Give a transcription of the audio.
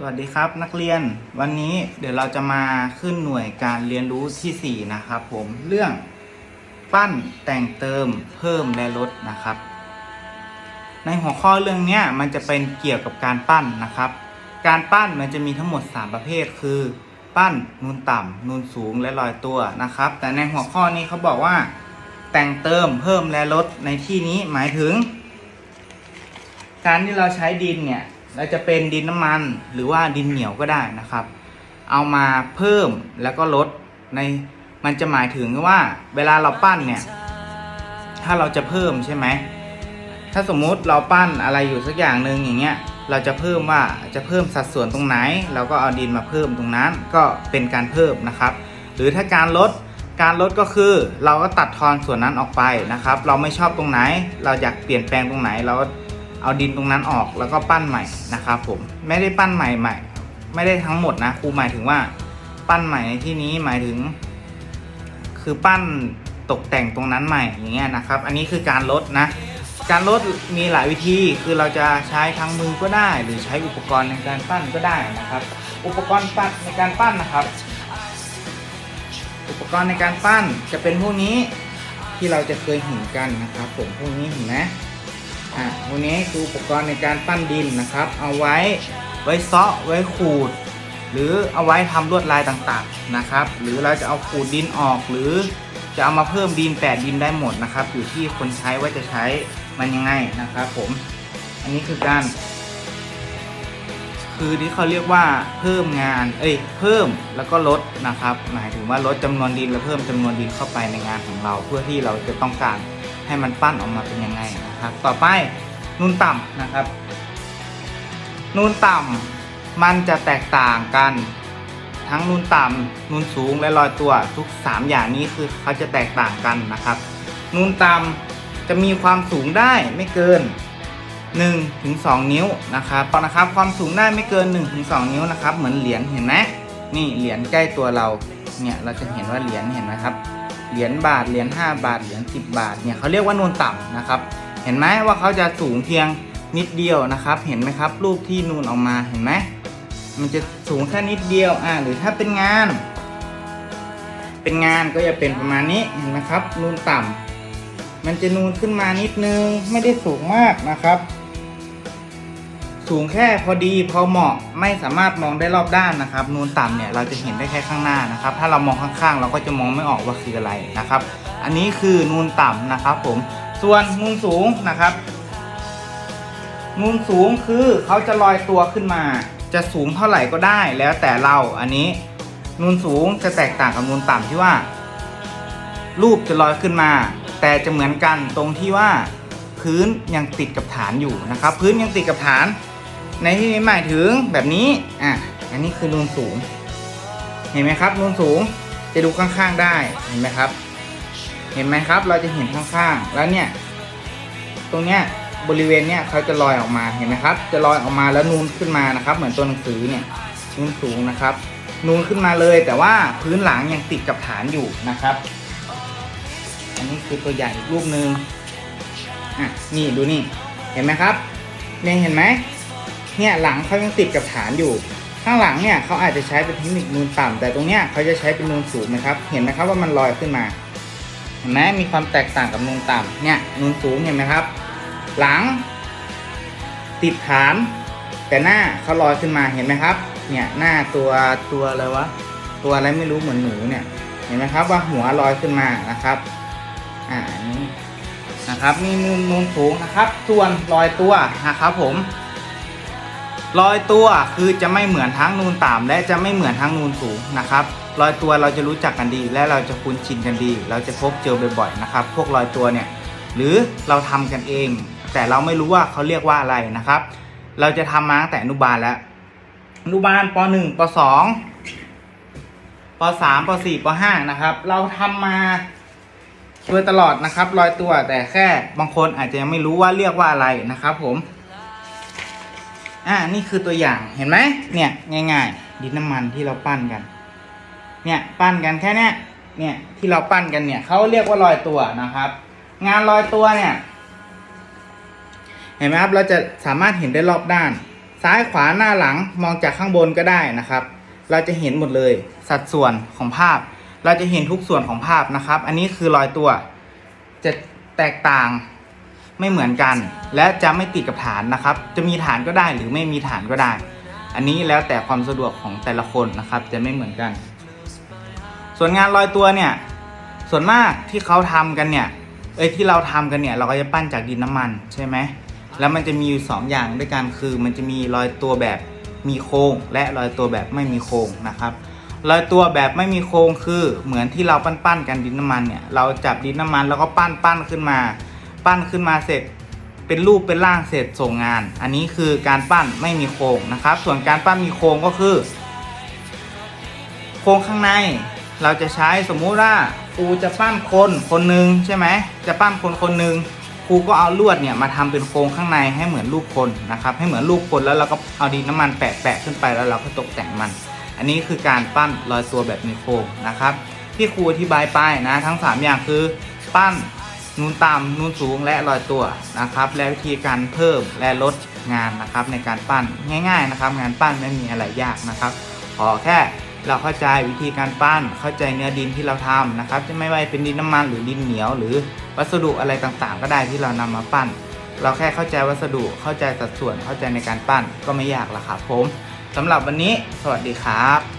สวัสดีครับนักเรียนวันนี้เดี๋ยวเราจะมาขึ้นหน่วยการเรียนรู้ที่ 4 นะครับผมเรื่องปั้นแต่งเติมเพิ่มและลดนะครับ ในหัวข้อเรื่องนี้มันจะเป็นเกี่ยวกับการปั้นนะครับ การปั้นมันจะมีทั้งหมด 3 ประเภท คือ ปั้นนูนต่ำนูนสูงและลอยตัวนะครับ แต่ในหัวข้อนี้เขาบอกว่า แต่งเติมเพิ่มและลดในที่นี้หมายถึง การที่เราใช้ดินเนี่ย เราจะเป็นดินน้ำมันหรือว่าดินเหนียวก็ได้นะครับ เอามาเพิ่มแล้วก็ลดในมันจะหมายถึงว่าเวลาเราปั้นเนี่ย ถ้าเราจะเพิ่มใช่ไหมถ้าสมมุติเราปั้นอะไรอยู่สักอย่างหนึ่งอย่างเงี้ยเราจะเพิ่มว่าจะเพิ่มสัดส่วนตรงไหน เราก็เอาดินมาเพิ่มตรงนั้นก็เป็นการเพิ่มนะครับ หรือถ้าการลดการลดก็คือเราก็ตัดทอนส่วนนั้นออกไปนะครับ เราไม่ชอบตรงไหน เราอยากเปลี่ยนแปลงตรงไหนเรา เอาดินตรงนั้นออกแล้วก็ปั้นใหม่นะครับผมไม่ได้ปั้นใหม่ใหม่ ไม่ได้ทั้งหมดนะครูหมายถึงว่าปั้นใหม่ในที่นี้หมายถึง คือปั้นตกแต่งตรงนั้นใหม่อย่างเงี้ยนะครับ อันนี้คือการลดนะ การลดมีหลายวิธีคือเราจะใช้ทั้งมือก็ได้ หรือใช้อุปกรณ์ในการปั้นก็ได้นะครับ อุปกรณ์ปั้นในการปั้นนะครับ อุปกรณ์ในการปั้นจะเป็นพวกนี้ที่เราจะเคยเห็นกันนะครับผมพวกนี้เห็นไหม อะวันนี้คืออุปกรณ์ในการปั้นดินนะครับ เอาไว้ไว้เซาะไว้ขูด หรือเอาไว้ทำลวดลายต่างๆนะครับ หรือเราจะเอาขูดดินออกหรือจะเอามาเพิ่มดินแปดดินได้หมดนะครับ อยู่ที่คนใช้ว่าจะใช้มันยังไงนะครับ ผม อันนี้คือการ คือที่เขาเรียกว่าเพิ่มงาน เอ้ย เพิ่มแล้วก็ลดนะครับ หมายถึงว่าลดจำนวนดินแล้วเพิ่มจำนวนดินเข้าไปในงานของเรา เพื่อที่เราจะต้องการให้มันปั้นออกมาเป็นยังไง นะครับ ต่อไปนูนต่ำนะครับ นูนต่ำมันจะแตกต่างกัน ทั้งนูนต่ำนูนสูงและลอยตัวทุก 3 อย่างนี้คือเขาจะแตกต่างกันนะครับ นูนต่ำจะมีความสูงได้ไม่เกิน1ถึง2นิ้วนะครับนะครับ ความสูงได้ไม่เกิน1ถึง2นิ้วนะครับ เหมือนเหรียญเห็นไหมนี่เหรียญใกล้ตัวเราเนี่ยเราจะเห็นว่าเหรียญเห็นไหมครับเหรียญบาทเหรียญ5บาทเหรียญ10 บาทเนี่ยเขาเรียกว่านูนต่ำนะครับ ห็นไหมว่าเขาจะสูงเพียงนิดเดียวนะครับ เห็นไหมครับ รูปที่นูนออกมาเห็นไหมมันจะสูงแค่นิดเดียวอ่าหรือถ้าเป็นงาน เป็นงานก็จะเป็นประมาณนี้เห็นไหมครับ นูนต่ำมันจะนูนขึ้นมานิดนึงไม่ได้สูงมากนะครับ สูงแค่พอดีพอเหมาะไม่สามารถมองได้รอบด้านนะครับ นูนต่ำเนี่ยเราจะเห็นได้แค่ข้างหน้านะครับ ถ้าเรามองข้างๆ เราก็จะมองไม่ออกว่าคืออะไรนะครับ อันนี้คือนูนต่ำนะครับ ผม ส่วนนูนสูงนะครับนูนสูงคือเขาจะลอยตัวขึ้นมา จะสูงเท่าไหร่ก็ได้แล้วแต่เราอันนี้นูนสูงจะแตกต่างกับนูนต่ำที่ว่า รูปจะลอยขึ้นมา แต่จะเหมือนกันตรงที่ว่าพื้นยังติดกับฐานอยู่นะครับ พื้นยังติดกับฐาน ในที่นี้หมายถึงแบบนี้อะอันนี้คือนูนสูง เห็นไหมครับนูนสูงจะดูข้างๆได้เห็นไหมครับ ห็นไหมครับ เราจะเห็นข้างๆ แล้วเนี่ย ตรงเนี้ยบริเวณเนี้ยเขาจะลอยออกมาเห็นไหมครับ จะลอยออกมาแล้วนูนขึ้นมานะครับ เหมือนตัวหนังสือเนี่ยนูนสูงนะครับ นูนขึ้นมาเลย แต่ว่าพื้นหลังยังติดกับฐานอยู่นะครับ อันนี้คือตัวอย่างอีกรูปหนึ่งอะนี่ดูนี่เห็นไหมครับเนี่ยเห็นไหมเนี่ยหลังเขายังติดกับฐานอยู่ ข้างหลังเนี่ยเขาอาจจะใช้เป็นเทคนิคนูนต่ำแต่ตรงเนี้ยเขาจะใช้เป็นนูนสูงนะครับ เห็นไหมครับว่ามันลอยขึ้นมา เห็นไหมมีความแตกต่างกับนูนต่ำเนี่ยนูนสูงเห็นไหมครับ หลัง ติดฐาน แต่หน้าเขาลอยขึ้นมาเห็นไหมครับ เนี่ยหน้าตัวตัวอะไรวะตัวอะไรไม่รู้เหมือนหนูเนี่ย เห็นไหมครับว่าหัวลอยขึ้นมานะครับ อ่านนี้นะครับนี่นูนนูนสูงนะครับส่วนลอยตัวนะครับผมลอยตัวคือจะไม่เหมือนทั้งนูนต่ำและจะไม่เหมือนทั้งนูนสูงนะครับ ลอยตัวเราจะรู้จักกันดี และเราจะคุ้นชินกันดี เราจะพบเจอบ่อยๆนะครับ พวกลอยตัวเนี่ยหรือเราทำกันเอง แต่เราไม่รู้ว่าเขาเรียกว่าอะไรนะครับ เราจะทำมาตั้งแต่อนุบาลแล้วอนุบาลป .1 ป .2 ป .3 ป .4 ป .5 นะครับ เราทำมาโดยตลอดนะครับลอยตัวแต่แค่บางคนอาจจะยังไม่รู้ว่าเรียกว่าอะไรนะครับ ผมอ่านี่คือตัวอย่างเห็นไหมเนี่ยง่าย ๆ ดินน้ำมันที่เราปั้นกัน เนี่ยปั้นกันแค่เนี้ยเนี่ยที่เราปั้นกันเนี่ยเขาเรียกว่าลอยตัวนะครับ งานลอยตัวเนี่ย เห็นไหมครับเราจะสามารถเห็นได้รอบด้าน ซ้ายขวาหน้าหลังมองจากข้างบนก็ได้นะครับ เราจะเห็นหมดเลยสัดส่วนของภาพ เราจะเห็นทุกส่วนของภาพนะครับ อันนี้คือรอยตัวจะแตกต่างไม่เหมือนกัน และจะไม่ติดกับฐานนะครับ จะมีฐานก็ได้หรือไม่มีฐานก็ได้ อันนี้แล้วแต่ความสะดวกของแต่ละคนนะครับจะไม่เหมือนกัน ส่วนงานรอยตัวเนี่ย ส่วนมากที่เขาทำกันเนี่ย เอ้ยที่เราทำกันเนี่ย เราก็จะปั้นจากดินน้ำมันใช่ไหมแล้วมันจะมีอยู่สองอย่างด้วยกันคือ มันจะมีรอยตัวแบบมีโครงและรอยตัวแบบไม่มีโครงนะครับรอยตัวแบบไม่มีโครงคือเหมือนที่เราปั้นๆกันดินน้ำมันเนี่ยเราจับดินน้ำมันแล้วก็ปั้นปั้นขึ้นมา ปั้นขึ้นมาเสร็จ เป็นรูปเป็นร่างเสร็จส่งงาน อันนี้คือการปั้นไม่มีโครงนะครับ ส่วนการปั้นมีโครงก็คือ โครงข้างใน เราจะใช้สมมุติว่าครูจะปั้นคนคนหนึ่งใช่ไหมจะปั้นคนคนหนึ่งครูก็เอาลวดเนี่ยมาทำเป็นโครงข้างในให้เหมือนรูปคนนะครับให้เหมือนรูปคนแล้วเราก็เอาดินน้ำมันแปะแปะขึ้นไปแล้วเราก็ตกแต่งมัน อันนี้คือการปั้นรอยตัวแบบมีโครงนะครับ ที่ครูอธิบายไปนะทั้ง 3 อย่างคือปั้นนูนต่ำนูนสูงและรอยตัวนะครับ และวิธีการเพิ่มและลดงานนะครับในการปั้นง่าย ๆนะครับ งานปั้นไม่มีอะไรยากนะครับ ขอแค่ เราเข้าใจวิธีการปั้น เข้าใจเนื้อดินที่เราทำนะครับ จะไม่ว่าเป็นดินน้ำมันหรือดินเหนียว หรือวัสดุอะไรต่างๆ ก็ได้ที่เรานำมาปั้น เราแค่เข้าใจวัสดุเข้าใจสัดส่วนเข้าใจในการปั้นก็ไม่ยากละครับผมสำหรับวันนี้ สวัสดีครับ